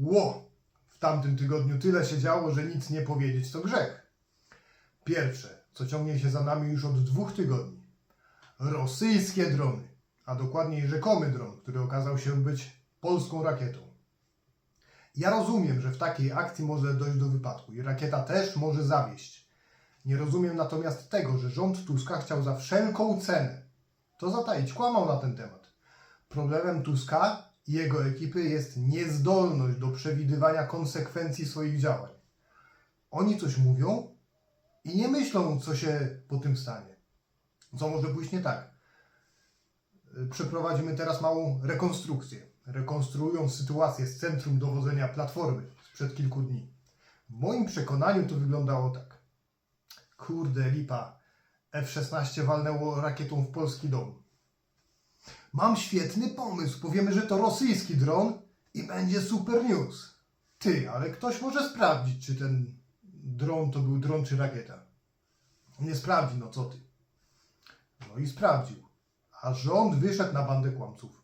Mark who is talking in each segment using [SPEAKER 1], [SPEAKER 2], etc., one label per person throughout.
[SPEAKER 1] Ło! W tamtym tygodniu tyle się działo, że nic nie powiedzieć to grzech. Pierwsze, co ciągnie się za nami już od dwóch tygodni. Rosyjskie drony, a dokładniej rzekomy dron, który okazał się być polską rakietą. Ja rozumiem, że w takiej akcji może dojść do wypadku i rakieta też może zawieść. Nie rozumiem natomiast tego, że rząd Tuska chciał za wszelką cenę to zataić, kłamał na ten temat. Problemem Tuska jego ekipy jest niezdolność do przewidywania konsekwencji swoich działań. Oni coś mówią i nie myślą, co się po tym stanie. Co może pójść nie tak. Przeprowadzimy teraz małą rekonstrukcję. Rekonstruując sytuację z centrum dowodzenia Platformy sprzed kilku dni. W moim przekonaniu to wyglądało tak. Kurde, lipa. F-16 walnęło rakietą w polski dom. Mam świetny pomysł. Powiemy, że to rosyjski dron i będzie super news. Ty, ale ktoś może sprawdzić, czy ten dron to był dron czy rakieta. Nie sprawdzi, no co ty. No i sprawdził. A rząd wyszedł na bandę kłamców.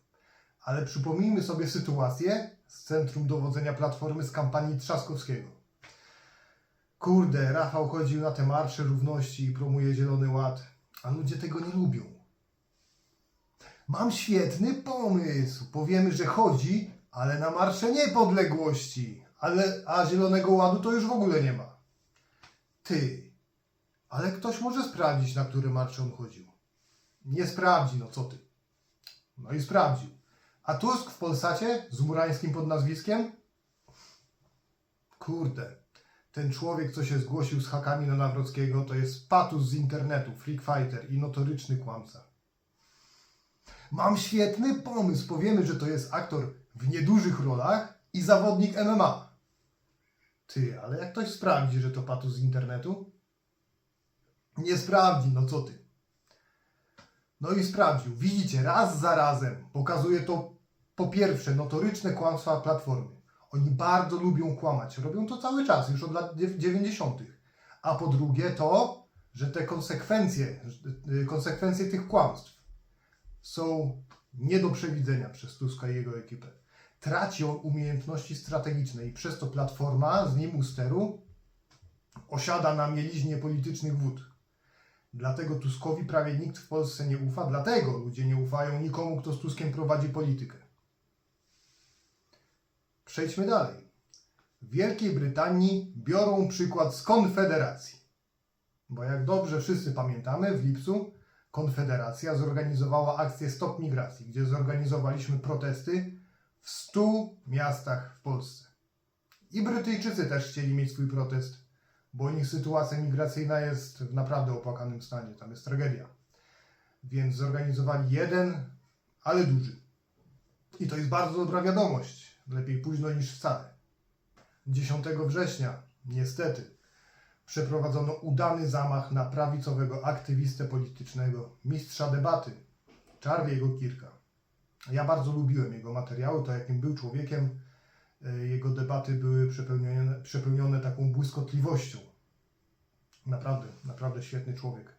[SPEAKER 1] Ale przypomnijmy sobie sytuację z centrum dowodzenia Platformy z kampanii Trzaskowskiego. Kurde, Rafał chodził na te marsze równości i promuje Zielony Ład, a ludzie tego nie lubią. Mam świetny pomysł. Powiemy, że chodzi, ale na marsze niepodległości. Ale, a Zielonego Ładu to już w ogóle nie ma. Ty, ale ktoś może sprawdzić, na który marsz on chodził. Nie sprawdzi, no co ty. No i sprawdził. A Tusk w Polsacie z Murańskim pod nazwiskiem? Kurde, ten człowiek, co się zgłosił z hakami na Nawrockiego, to jest patus z internetu, freak fighter i notoryczny kłamca. Mam świetny pomysł. Powiemy, że to jest aktor w niedużych rolach i zawodnik MMA. Ty, ale jak ktoś sprawdzi, że to patus z internetu? Nie sprawdzi, no co ty. No i sprawdził. Widzicie, raz za razem pokazuje to po pierwsze notoryczne kłamstwa Platformy. Oni bardzo lubią kłamać. Robią to cały czas, już od lat dziew- 90. A po drugie to, że te konsekwencje, y, konsekwencje tych kłamstw są nie do przewidzenia przez Tuska i jego ekipę. Traci on umiejętności strategiczne i przez to Platforma z nim u steru osiada na mieliźnie politycznych wód. Dlatego Tuskowi prawie nikt w Polsce nie ufa, dlatego ludzie nie ufają nikomu, kto z Tuskiem prowadzi politykę. Przejdźmy dalej. W Wielkiej Brytanii biorą przykład z Konfederacji. Bo jak dobrze wszyscy pamiętamy, w lipcu Konfederacja zorganizowała akcję Stop Migracji, gdzie zorganizowaliśmy protesty w 100 miastach w Polsce. I Brytyjczycy też chcieli mieć swój protest, bo u nich sytuacja migracyjna jest w naprawdę opłakanym stanie, tam jest tragedia. Więc zorganizowali jeden, ale duży. I to jest bardzo dobra wiadomość. Lepiej późno niż wcale. 10 września, niestety, przeprowadzono udany zamach na prawicowego aktywistę politycznego, mistrza debaty, Charlie'ego Kirka. Ja bardzo lubiłem jego materiały, to jakim był człowiekiem. e, Jego debaty były przepełnione, przepełnione taką błyskotliwością. Naprawdę, naprawdę świetny człowiek.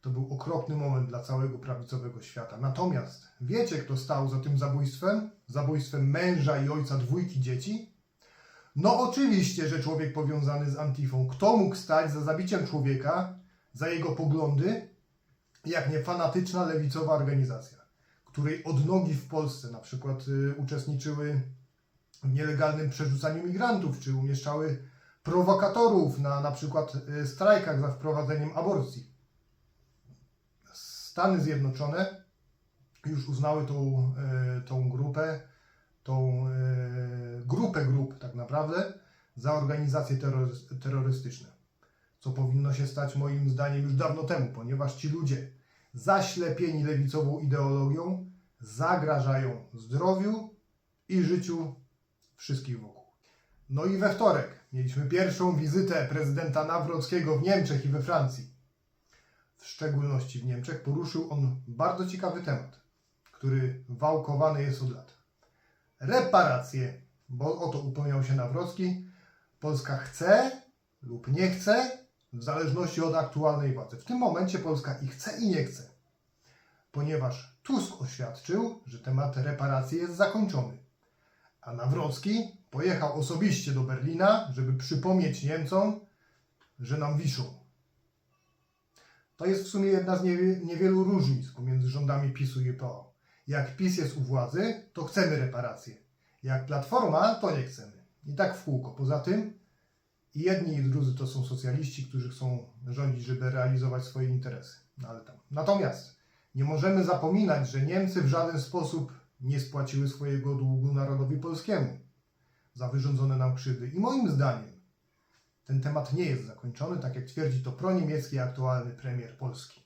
[SPEAKER 1] To był okropny moment dla całego prawicowego świata. Natomiast wiecie, kto stał za tym zabójstwem? Zabójstwem męża i ojca dwójki dzieci? No oczywiście, że człowiek powiązany z Antifą. Kto mógł stać za zabiciem człowieka, za jego poglądy, jak nie fanatyczna lewicowa organizacja, której odnogi w Polsce na przykład y, uczestniczyły w nielegalnym przerzucaniu migrantów, czy umieszczały prowokatorów na na przykład y, strajkach za wprowadzeniem aborcji. Stany Zjednoczone już uznały tą, y, tą grupę, tą y, grupę grup tak naprawdę za organizacje terrorys- terrorystyczne. Co powinno się stać moim zdaniem już dawno temu, ponieważ ci ludzie zaślepieni lewicową ideologią zagrażają zdrowiu i życiu wszystkich wokół. No i we wtorek mieliśmy pierwszą wizytę prezydenta Nawrockiego w Niemczech i we Francji. W szczególności w Niemczech poruszył on bardzo ciekawy temat, który wałkowany jest od lat. Reparacje, bo o to upomniał się Nawrocki. Polska chce lub nie chce, w zależności od aktualnej władzy. W tym momencie Polska i chce, i nie chce, ponieważ Tusk oświadczył, że temat reparacji jest zakończony. A Nawrocki pojechał osobiście do Berlina, żeby przypomnieć Niemcom, że nam wiszą. To jest w sumie jedna z niewie- niewielu różnic pomiędzy rządami PiSu i PO. Jak PiS jest u władzy, to chcemy reparacje. Jak Platforma, to nie chcemy. I tak w kółko. Poza tym i jedni i drudzy to są socjaliści, którzy chcą rządzić, żeby realizować swoje interesy. No ale tam. Natomiast nie możemy zapominać, że Niemcy w żaden sposób nie spłaciły swojego długu narodowi polskiemu za wyrządzone nam krzywdy. I moim zdaniem ten temat nie jest zakończony, tak jak twierdzi to proniemiecki aktualny premier Polski.